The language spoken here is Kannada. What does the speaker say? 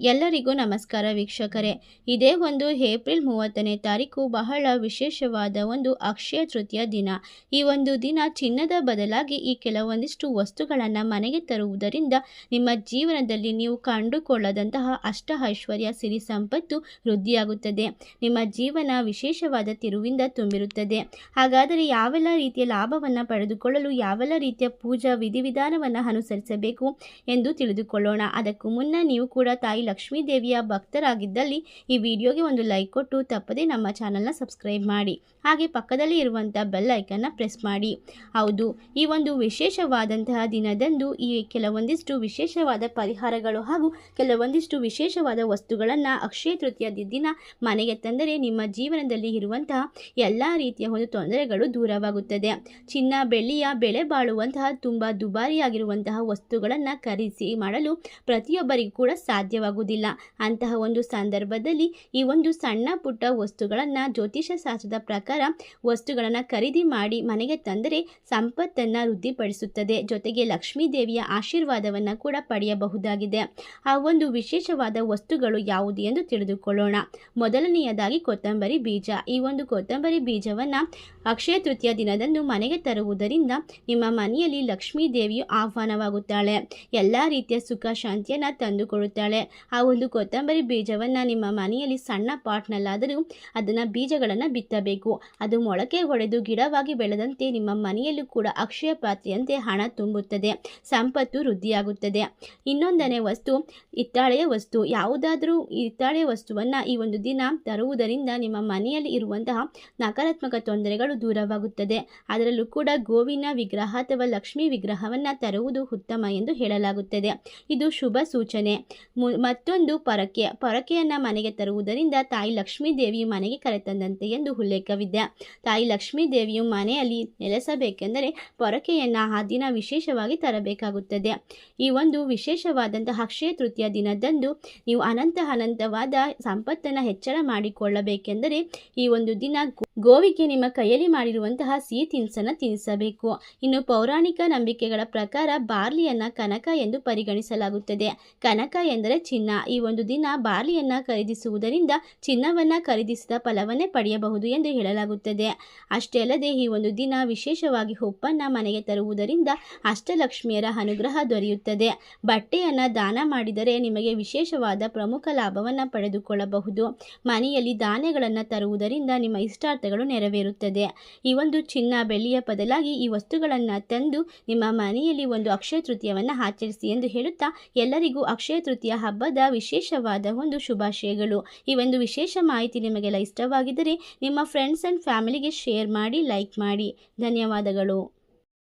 ಎಲ್ಲರಿಗೂ ನಮಸ್ಕಾರ ವೀಕ್ಷಕರೇ. ಇದೇ ಒಂದು ಏಪ್ರಿಲ್ ಮೂವತ್ತನೇ ತಾರೀಕು ಬಹಳ ವಿಶೇಷವಾದ ಒಂದು ಅಕ್ಷಯ ತೃತೀಯ ದಿನ. ಈ ಒಂದು ದಿನ ಚಿನ್ನದ ಬದಲಾಗಿ ಈ ಕೆಲವೊಂದಿಷ್ಟು ವಸ್ತುಗಳನ್ನು ಮನೆಗೆ ತರುವುದರಿಂದ ನಿಮ್ಮ ಜೀವನದಲ್ಲಿ ನೀವು ಕಂಡುಕೊಳ್ಳದಂತಹ ಅಷ್ಟ ಐಶ್ವರ್ಯ ಸಿರಿ ಸಂಪತ್ತು ವೃದ್ಧಿಯಾಗುತ್ತದೆ. ನಿಮ್ಮ ಜೀವನ ವಿಶೇಷವಾದ ತಿರುವಿಂದ ತುಂಬಿರುತ್ತದೆ. ಹಾಗಾದರೆ ಯಾವೆಲ್ಲ ರೀತಿಯ ಲಾಭವನ್ನು ಪಡೆದುಕೊಳ್ಳಲು ಯಾವೆಲ್ಲ ರೀತಿಯ ಪೂಜಾ ವಿಧಿವಿಧಾನವನ್ನು ಅನುಸರಿಸಬೇಕು ಎಂದು ತಿಳಿದುಕೊಳ್ಳೋಣ. ಅದಕ್ಕೂ ಮುನ್ನ ನೀವು ಕೂಡ ತಾಯಿ ಲಕ್ಷ್ಮೀ ದೇವಿಯ ಭಕ್ತರಾಗಿದ್ದಲ್ಲಿ ಈ ವಿಡಿಯೋಗೆ ಒಂದು ಲೈಕ್ ಕೊಟ್ಟು ತಪ್ಪದೇ ನಮ್ಮ ಚಾನಲ್ನ ಸಬ್ಸ್ಕ್ರೈಬ್ ಮಾಡಿ. ಹಾಗೆ ಪಕ್ಕದಲ್ಲಿ ಇರುವಂಥ ಬೆಲ್ ಐಕನ್ನ ಪ್ರೆಸ್ ಮಾಡಿ. ಹೌದು, ಈ ಒಂದು ವಿಶೇಷವಾದಂತಹ ದಿನದಂದು ಈ ಕೆಲವೊಂದಿಷ್ಟು ವಿಶೇಷವಾದ ಪರಿಹಾರಗಳು ಹಾಗೂ ಕೆಲವೊಂದಿಷ್ಟು ವಿಶೇಷವಾದ ವಸ್ತುಗಳನ್ನು ಅಕ್ಷಯ ತೃತೀಯ ದಿನ ಮನೆಗೆ ತಂದರೆ ನಿಮ್ಮ ಜೀವನದಲ್ಲಿ ಇರುವಂತಹ ಎಲ್ಲ ರೀತಿಯ ಒಂದು ತೊಂದರೆಗಳು ದೂರವಾಗುತ್ತದೆ. ಚಿನ್ನ, ಬೆಳ್ಳಿಯ ಬೆಲೆ ಬಾಳುವಂತಹ ತುಂಬ ದುಬಾರಿಯಾಗಿರುವಂತಹ ವಸ್ತುಗಳನ್ನು ಖರೀದಿಸಿ ಮಾಡಲು ಪ್ರತಿಯೊಬ್ಬರಿಗೂ ಕೂಡ ಸಾಧ್ಯವಾಗುವುದಿಲ್ಲ ಅಂತಹ ಒಂದು ಸಂದರ್ಭದಲ್ಲಿ ಈ ಒಂದು ಸಣ್ಣ ಪುಟ್ಟ ವಸ್ತುಗಳನ್ನು ಜ್ಯೋತಿಷ ಶಾಸ್ತ್ರದ ಪ್ರಕಾರ ವಸ್ತುಗಳನ್ನು ಖರೀದಿ ಮಾಡಿ ಮನೆಗೆ ತಂದರೆ ಸಂಪತ್ತನ್ನು ವೃದ್ಧಿಪಡಿಸುತ್ತದೆ. ಜೊತೆಗೆ ಲಕ್ಷ್ಮೀ ದೇವಿಯ ಆಶೀರ್ವಾದವನ್ನು ಕೂಡ ಪಡೆಯಬಹುದಾಗಿದೆ. ಆ ಒಂದು ವಿಶೇಷವಾದ ವಸ್ತುಗಳು ಯಾವುದು ಎಂದು ತಿಳಿದುಕೊಳ್ಳೋಣ. ಮೊದಲನೆಯದಾಗಿ ಕೊತ್ತಂಬರಿ ಬೀಜ. ಈ ಒಂದು ಕೊತ್ತಂಬರಿ ಬೀಜವನ್ನು ಅಕ್ಷಯ ತೃತೀಯ ದಿನದಂದು ಮನೆಗೆ ತರುವುದರಿಂದ ನಿಮ್ಮ ಮನೆಯಲ್ಲಿ ಲಕ್ಷ್ಮೀ ದೇವಿಯು ಆಹ್ವಾನವಾಗುತ್ತಾಳೆ. ಎಲ್ಲ ರೀತಿಯ ಸುಖ ಶಾಂತಿಯನ್ನು ತಂದುಕೊಡುತ್ತಾಳೆ. ಆ ಒಂದು ಕೊತ್ತಂಬರಿ ಬೀಜವನ್ನು ನಿಮ್ಮ ಮನೆಯಲ್ಲಿ ಸಣ್ಣ ಪಾಟ್ನಲ್ಲಾದರೂ ಅದನ್ನು ಬೀಜಗಳನ್ನು ಬಿತ್ತಬೇಕು. ಅದು ಮೊಳಕೆ ಹೊಡೆದು ಗಿಡವಾಗಿ ಬೆಳೆದಂತೆ ನಿಮ್ಮ ಮನೆಯಲ್ಲೂ ಕೂಡ ಅಕ್ಷಯ ಪಾತ್ರೆಯಂತೆ ಹಣ ತುಂಬುತ್ತದೆ. ಸಂಪತ್ತು ವೃದ್ಧಿಯಾಗುತ್ತದೆ. ಇನ್ನೊಂದನೇ ವಸ್ತು, ಹಿತ್ತಾಳೆಯ ವಸ್ತು. ಯಾವುದಾದರೂ ಹಿತ್ತಾಳೆಯ ವಸ್ತುವನ್ನು ಈ ಒಂದು ದಿನ ತರುವುದರಿಂದ ನಿಮ್ಮ ಮನೆಯಲ್ಲಿ ಇರುವಂತಹ ನಕಾರಾತ್ಮಕ ತೊಂದರೆಗಳು ದೂರವಾಗುತ್ತದೆ. ಅದರಲ್ಲೂ ಕೂಡ ಗೋವಿನ ವಿಗ್ರಹ ಅಥವಾ ಲಕ್ಷ್ಮೀ ವಿಗ್ರಹವನ್ನು ತರುವುದು ಉತ್ತಮ ಎಂದು ಹೇಳಲಾಗುತ್ತದೆ. ಇದು ಶುಭ ಸೂಚನೆ. ಮತ್ತೊಂದು ಪೊರಕೆ, ಪರಕೆಯನ್ನು ಮನೆಗೆ ತರುವುದರಿಂದ ತಾಯಿ ಲಕ್ಷ್ಮೀ ದೇವಿಯು ಮನೆಗೆ ಕರೆತಂದಂತೆ ಎಂದು ಉಲ್ಲೇಖವಿದೆ. ತಾಯಿ ಲಕ್ಷ್ಮೀ ದೇವಿಯು ಮನೆಯಲ್ಲಿ ನೆಲೆಸಬೇಕೆಂದರೆ ಪೊರಕೆಯನ್ನು ಆ ದಿನ ವಿಶೇಷವಾಗಿ ತರಬೇಕಾಗುತ್ತದೆ. ಈ ಒಂದು ವಿಶೇಷವಾದಂತಹ ಅಕ್ಷಯ ತೃತೀಯ ದಿನದಂದು ನೀವು ಅನಂತ ಅನಂತವಾದ ಸಂಪತ್ತನ್ನು ಹೆಚ್ಚಳ ಮಾಡಿಕೊಳ್ಳಬೇಕೆಂದರೆ ಈ ಒಂದು ದಿನ ಗೋವಿಗೆ ನಿಮ್ಮ ಕೈಯಲ್ಲಿ ಮಾಡಿರುವಂತಹ ಸಿಹಿ ತಿನಿಸನ್ನು ತಿನ್ನಿಸಬೇಕು ಇನ್ನು ಪೌರಾಣಿಕ ನಂಬಿಕೆಗಳ ಪ್ರಕಾರ ಬಾರ್ಲಿಯನ್ನ ಕನಕ ಎಂದು ಪರಿಗಣಿಸಲಾಗುತ್ತದೆ. ಕನಕ ಎಂದರೆ ಚಿನ್ನ. ಈ ಒಂದು ದಿನ ಬಾರ್ಲಿಯನ್ನ ಖರೀದಿಸುವುದರಿಂದ ಚಿನ್ನವನ್ನ ಖರೀದಿಸಿದ ಫಲವನ್ನೇ ಪಡೆಯಬಹುದು ಎಂದು ಹೇಳಲಾಗುತ್ತದೆ. ಅಷ್ಟೇ ಅಲ್ಲದೆ ಈ ಒಂದು ದಿನ ವಿಶೇಷವಾಗಿ ಉಪ್ಪನ್ನು ಮನೆಗೆ ತರುವುದರಿಂದ ಅಷ್ಟಲಕ್ಷ್ಮಿಯರ ಅನುಗ್ರಹ ದೊರೆಯುತ್ತದೆ. ಬಟ್ಟೆಯನ್ನ ದಾನ ಮಾಡಿದರೆ ನಿಮಗೆ ವಿಶೇಷವಾದ ಪ್ರಮುಖ ಲಾಭವನ್ನು ಪಡೆದುಕೊಳ್ಳಬಹುದು. ಮನೆಯಲ್ಲಿ ಧಾನ್ಯಗಳನ್ನು ತರುವುದರಿಂದ ನಿಮ್ಮ ಇಷ್ಟಾರ್ಥಗಳು ನೆರವೇರುತ್ತದೆ. ಈ ಒಂದು ಚಿನ್ನ ಬೆಳ್ಳಿಯ ಬದಲಾಗಿ ಈ ವಸ್ತುಗಳನ್ನು ತಂದು ನಿಮ್ಮ ಮನೆಯಲ್ಲಿ ಒಂದು ಅಕ್ಷಯ ತೃತೀಯವನ್ನು ಆಚರಿಸಿ ಎಂದು ಹೇಳುತ್ತಾ ಎಲ್ಲರಿಗೂ ಅಕ್ಷಯ ತೃತೀಯ ಹಬ್ಬದ ವಿಶೇಷವಾದ ಒಂದು ಶುಭಾಶಯಗಳು. ಈ ಒಂದು ವಿಶೇಷ ಮಾಹಿತಿ ನಿಮಗೆಲ್ಲ ಇಷ್ಟವಾಗಿದ್ದರೆ ನಿಮ್ಮ ಫ್ರೆಂಡ್ಸ್ ಆ್ಯಂಡ್ ಫ್ಯಾಮಿಲಿಗೆ ಶೇರ್ ಮಾಡಿ ಲೈಕ್ ಮಾಡಿ. ಧನ್ಯವಾದಗಳು.